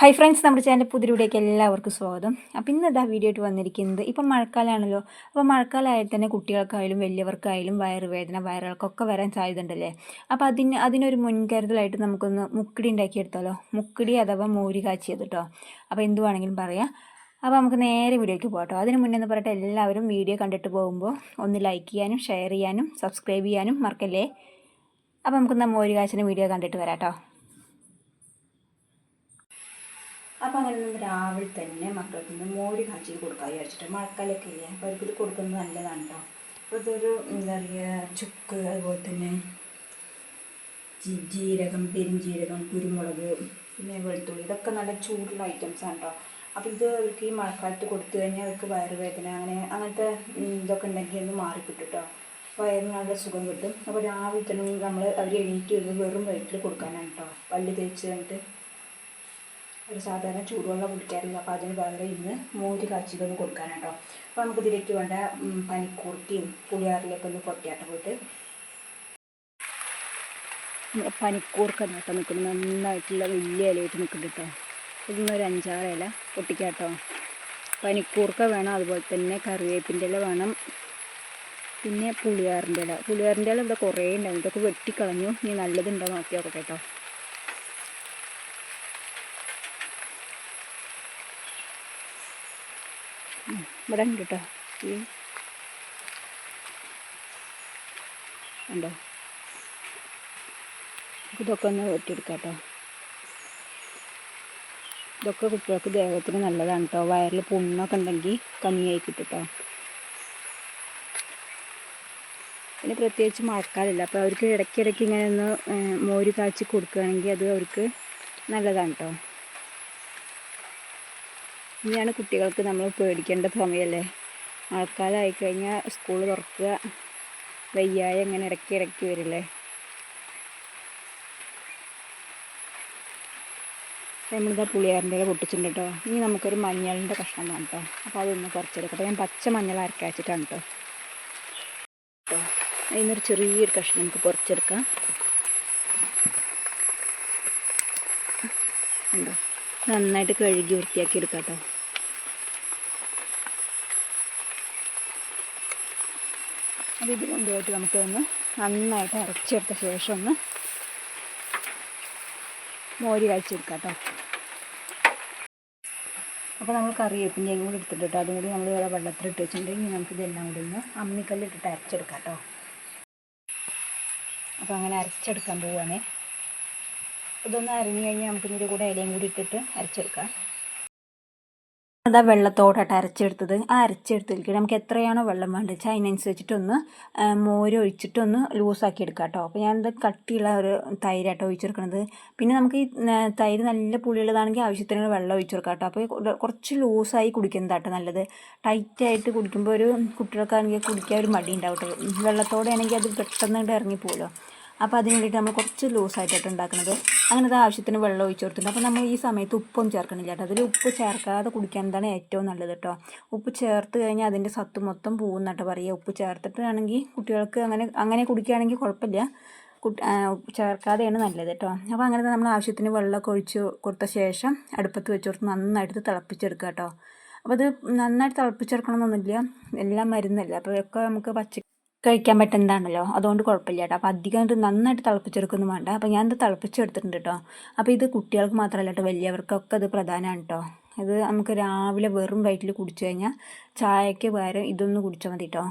High friends നമ്മുടെ channel പുതിയവിടേക്ക് എല്ലാവർക്കും സ്വാഗതം. അപ്പോൾ ഇന്ന് ഇതാ വീഡിയോ ആയിട്ട് വന്നിരിക്കുന്നത്. ഇപ്പം മഴക്കാലമാണല്ലോ അപ്പോൾ മഴക്കാലമായാൽ തന്നെ കുട്ടികൾക്കായാലും വലിയവർക്കായാലും വയറുവേദന വയറുകൾക്കൊക്കെ വരാൻ സാധ്യതയുണ്ടല്ലേ? അപ്പോൾ അതിന് അതിനൊരു മുൻകരുതലായിട്ട് നമുക്കൊന്ന് മുക്കിടി ഉണ്ടാക്കിയെടുത്താലോ? മുക്കിടി അഥവാ മോര് കാച്ചിയത് കേട്ടോ. അപ്പോൾ എന്ത് വേണമെങ്കിലും പറയാം. അപ്പോൾ നമുക്ക് നേരെ വീഡിയോയ്ക്ക് പോകട്ടോ അതിന് മുന്നേ എന്ന് പറയട്ടെ എല്ലാവരും വീഡിയോ കണ്ടിട്ട് പോകുമ്പോൾ ഒന്ന് ലൈക്ക് ചെയ്യാനും ഷെയർ ചെയ്യാനും സബ്സ്ക്രൈബ് ചെയ്യാനും മറക്കല്ലേ? അപ്പോൾ നമുക്കൊന്ന് മോര് കാച്ചിന് വീഡിയോ കണ്ടിട്ട് വരാം കേട്ടോ. അപ്പോൾ അങ്ങനെ രാവിലെ തന്നെ മക്കൾക്ക് മോര് കാച്ചി കൊടുക്കാൻ വിചാരിച്ചിട്ട്. മഴക്കാലൊക്കെ ഇല്ലേ അപ്പോൾ അവർക്കിത് കൊടുക്കുന്നത് നല്ലതാണ് കേട്ടോ അപ്പോൾ ഇതൊരു എന്താ പറയുക ചുക്ക് അതുപോലെ തന്നെ ജീരകം പെരുംജീരകം കുരുമുളക് പിന്നെ വെളുത്തുള്ളി ഇതൊക്കെ നല്ല ചൂടുള്ള ഐറ്റംസാണ് കേട്ടോ അപ്പോൾ ഇത് അവർക്ക് ഈ മഴക്കാലത്ത് കൊടുത്തു കഴിഞ്ഞാൽ അവർക്ക് വയറുവേദന അങ്ങനെ അങ്ങനത്തെ ഇതൊക്കെ ഉണ്ടെങ്കിൽ ഒന്ന് മാറിക്കിട്ടും കേട്ടോ വയറിന് നല്ല സുഖം കിട്ടും. അപ്പോൾ രാവിലെ തന്നെ നമ്മൾ അവർ എണീറ്റ് വരുന്നത് വെറും വയറ്റിൽ കൊടുക്കാനാണ് കേട്ടോ പല്ല് തേച്ച് കഴിഞ്ഞിട്ട് ഒരു സാധാരണ ചൂടുവെള്ളം കുടിക്കാറില്ല അപ്പോൾ അതിന് പകരം ഇന്ന് മോര് കൊടുക്കാനാണ് കൊടുക്കാനാട്ടോ. അപ്പോൾ നമുക്ക് ഇതിലേക്ക് വേണ്ട പനിക്കൂർത്തിയും പുളിയാറിലേക്ക് ഒന്ന് പൊട്ടിയാട്ടം പോയിട്ട്. പനിക്കൂർക്ക കേട്ടോ നിൽക്കുന്നു. നന്നായിട്ടുള്ള വലിയ ഇലയായിട്ട് നിൽക്കുന്നുണ്ട് കേട്ടോ. ഇതിന്നൊരു അഞ്ചാറ് ഇല പൊട്ടിക്കാട്ടോ. പനിക്കൂർക്ക വേണം അതുപോലെ തന്നെ കറിവേപ്പിന്റെ ഇല വേണം. പിന്നെ പുളിയാറിന്റെ ഇല. പുളിയാറിന്റെ ഇല ഇവിടെ കുറേ ഉണ്ടാവും ഇതൊക്കെ വെട്ടിക്കളഞ്ഞു. ഇനി നല്ലതുണ്ടോ നോക്കി നോക്കട്ടെ കേട്ടോ. ഇവിടെ കേട്ടോ ഈ ഉണ്ടോ ഇതൊക്കെ ഒന്ന് വെട്ടിയെടുക്കാം കേട്ടോ ഇതൊക്കെ കുട്ടികൾക്ക് ദേഹത്തിന് നല്ലതാണ് കേട്ടോ വയറിൽ പുണ്ണൊക്കെ ഉണ്ടെങ്കിൽ കമ്മിയായി കിട്ടും കേട്ടോ പിന്നെ പ്രത്യേകിച്ച് മഴക്കാലമില്ല അപ്പോൾ അവർക്ക് ഇടയ്ക്കിടയ്ക്ക് ഇങ്ങനെ ഒന്ന് മോര് കാച്ചി കൊടുക്കുകയാണെങ്കിൽ അത് അവർക്ക് നല്ലതാണ് കേട്ടോ ഇനിയാണ് കുട്ടികൾക്ക് നമ്മൾ പേടിക്കേണ്ട സമയമല്ലേ? മഴക്കാലമായി കഴിഞ്ഞാൽ സ്കൂൾ തുറക്കുക. വയ്യായ അങ്ങനെ ഇടയ്ക്ക് ഇടയ്ക്ക് വരില്ലേ? നമ്മളിതാ പുളിയാറിന്റെ ഇല പൊട്ടിച്ചിട്ടുണ്ട് കേട്ടോ ഇനി നമുക്കൊരു മഞ്ഞളിന്റെ കഷ്ണം വേണം കേട്ടോ അപ്പോൾ അതൊന്ന് കുറച്ചെടുക്കട്ടെ ഞാൻ പച്ച മഞ്ഞൾ അരക്കാച്ചിട്ടാണ് കേട്ടോ കേട്ടോ അതിനൊരു ചെറിയൊരു കഷ്ണം നമുക്ക് കുറച്ചെടുക്കാം ഉണ്ടോ നന്നായിട്ട് കഴുകി വൃത്തിയാക്കി എടുക്കാം കേട്ടോ അത് ഇത് കൊണ്ടുപോയിട്ട് നമുക്കൊന്ന് നന്നായിട്ട് അരച്ചെടുത്ത ശേഷം ഒന്ന് മോര് കഴിച്ചെടുക്കാം കേട്ടോ അപ്പോൾ നമ്മൾ കറിവേപ്പിന്റെയും കൂടി എടുത്തിട്ട് അതും കൂടി നമ്മൾ വേറെ വെള്ളത്തിലിട്ട് വെച്ചിട്ടുണ്ടെങ്കിൽ നമുക്ക് ഇതെല്ലാം കൂടി ഒന്ന് അമ്മിക്കല്ലിട്ടിട്ട് അരച്ചെടുക്കാം കേട്ടോ അപ്പോൾ അങ്ങനെ അരച്ചെടുക്കാൻ പോവുകയാണേ ഇതൊന്ന് അരിഞ്ഞു കഴിഞ്ഞാൽ നമുക്കിതിന്റെ കൂടെ ഇലയും കൂടി ഇട്ടിട്ട് അരച്ചെടുക്കാം. അതാ വെള്ളത്തോടായിട്ട് അരച്ചെടുത്തത്. ആ അരച്ചെടുത്തിലേക്ക് നമുക്ക് എത്രയാണോ വെള്ളം വേണ്ടത് വെച്ചാൽ അതിനനുസരിച്ചിട്ടൊന്ന് മോര് ഒഴിച്ചിട്ടൊന്ന് ലൂസാക്കി എടുക്കാം കേട്ടോ അപ്പോൾ ഞാനിത് കട്ടിയുള്ള ഒരു തൈരാട്ടോ ഒഴിച്ചെടുക്കണത്. പിന്നെ നമുക്ക് ഈ തൈര് നല്ല പുളിയുള്ളതാണെങ്കിൽ ആവശ്യത്തിന് വെള്ളം ഒഴിച്ചെടുക്കുക കേട്ടോ അപ്പോൾ കുറച്ച് ലൂസായി കുടിക്കുന്നതാട്ടോ നല്ലത്. ടൈറ്റായിട്ട് കുടിക്കുമ്പോൾ ഒരു കുട്ടികൾക്കാണെങ്കിൽ കുടിക്കാൻ ഒരു മടി ഉണ്ടാവും കേട്ടോ വെള്ളത്തോടെ ആണെങ്കിൽ അത് പെട്ടെന്ന് ഇറങ്ങിപ്പോകുമല്ലോ അപ്പോൾ അതിന് വേണ്ടിയിട്ട് നമ്മൾ കുറച്ച് ലൂസായിട്ടാണ് ഉണ്ടാക്കുന്നത്. അങ്ങനത്തെ ആവശ്യത്തിന് വെള്ളം ഒഴിച്ച് കൊടുത്തിട്ടുണ്ട്. അപ്പോൾ നമ്മൾ ഈ സമയത്ത് ഉപ്പൊന്നും ചേർക്കണില്ല കേട്ടോ. അതിൽ ഉപ്പ് ചേർക്കാതെ കുടിക്കുന്നതാണ് ഏറ്റവും നല്ലത് കേട്ടോ. ഉപ്പ് ചേർത്ത് കഴിഞ്ഞാൽ അതിന്റെ സത്ത് മൊത്തം പോകുന്നട്ടോ പറയുക. ഉപ്പ് ചേർത്തിട്ടാണെങ്കിൽ കുട്ടികൾക്ക് അങ്ങനെ അങ്ങനെ കുടിക്കുകയാണെങ്കിൽ കുഴപ്പമില്ല. ചേർക്കാതെയാണ് നല്ലത് കേട്ടോ. അപ്പോൾ അങ്ങനെ നമ്മൾ ആവശ്യത്തിന് വെള്ളമൊക്കെ ഒഴിച്ച് കൊടുത്ത ശേഷം അടുപ്പത്ത് വെച്ച് കൊടുത്ത് നന്നായിട്ട് തിളപ്പിച്ചെടുക്കുക കേട്ടോ. അപ്പോൾ അത് നന്നായിട്ട് തിളപ്പിച്ചെടുക്കണമെന്നൊന്നുമില്ല എല്ലാം മരുന്നല്ല. അപ്പോൾ ഒക്കെ നമുക്ക് പച്ച കഴിക്കാൻ പറ്റുന്നതാണല്ലോ. അതുകൊണ്ട് കുഴപ്പമില്ല കേട്ടോ അപ്പോൾ അധികം ഇത് നന്നായിട്ട് തിളപ്പിച്ചെടുക്കൊന്നും വേണ്ട. അപ്പോൾ ഞാനിത് തിളപ്പിച്ചെടുത്തിട്ടുണ്ട് കേട്ടോ അപ്പോൾ ഇത് കുട്ടികൾക്ക് മാത്രമല്ല കേട്ടോ വലിയവർക്കൊക്കെ ഇത് പ്രധാനമാണ് കേട്ടോ ഇത് നമുക്ക് രാവിലെ വെറും വയറ്റിൽ കുടിച്ചു കഴിഞ്ഞാൽ ചായയ്ക്ക് പകരം ഇതൊന്ന് കുടിച്ചാൽ മതി കേട്ടോ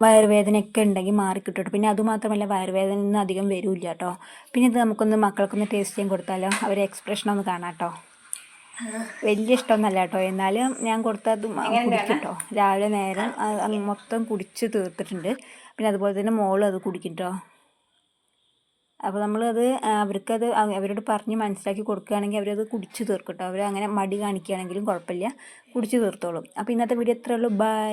വയറുവേദനയൊക്കെ ഉണ്ടെങ്കിൽ മാറിക്കിട്ടും കേട്ടോ പിന്നെ അതുമാത്രമല്ല വയറുവേദന ഒന്നും അധികം വരില്ല കേട്ടോ പിന്നെ ഇത് നമുക്കൊന്ന് മക്കൾക്കൊന്ന് ടേസ്റ്റ് ചെയ്യാൻ കൊടുത്താലോ? അവരെ എക്സ്പ്രഷൻ ഒന്ന് കാണാം കേട്ടോ വലിയ ഇഷ്ടമൊന്നുമല്ല കേട്ടോ. എന്നാലും ഞാൻ കൊടുത്തത് കുടിക്കട്ടോ രാവിലെ നേരം അത് മൊത്തം കുടിച്ച് തീർത്തിട്ടുണ്ട്. പിന്നെ അതുപോലെ തന്നെ മോളും അത് കുടിക്കും കേട്ടോ. അപ്പോൾ നമ്മളത് അവർക്കത് അവരോട് പറഞ്ഞ് മനസ്സിലാക്കി കൊടുക്കുകയാണെങ്കിൽ അവരത് കുടിച്ച് തീർക്കും കേട്ടോ. അവർ അങ്ങനെ മടി കാണിക്കുകയാണെങ്കിലും കുഴപ്പമില്ല. കുടിച്ച് തീർത്തോളും. അപ്പോൾ ഇന്നത്തെ വീഡിയോ എത്രയുള്ളൂ ബൈ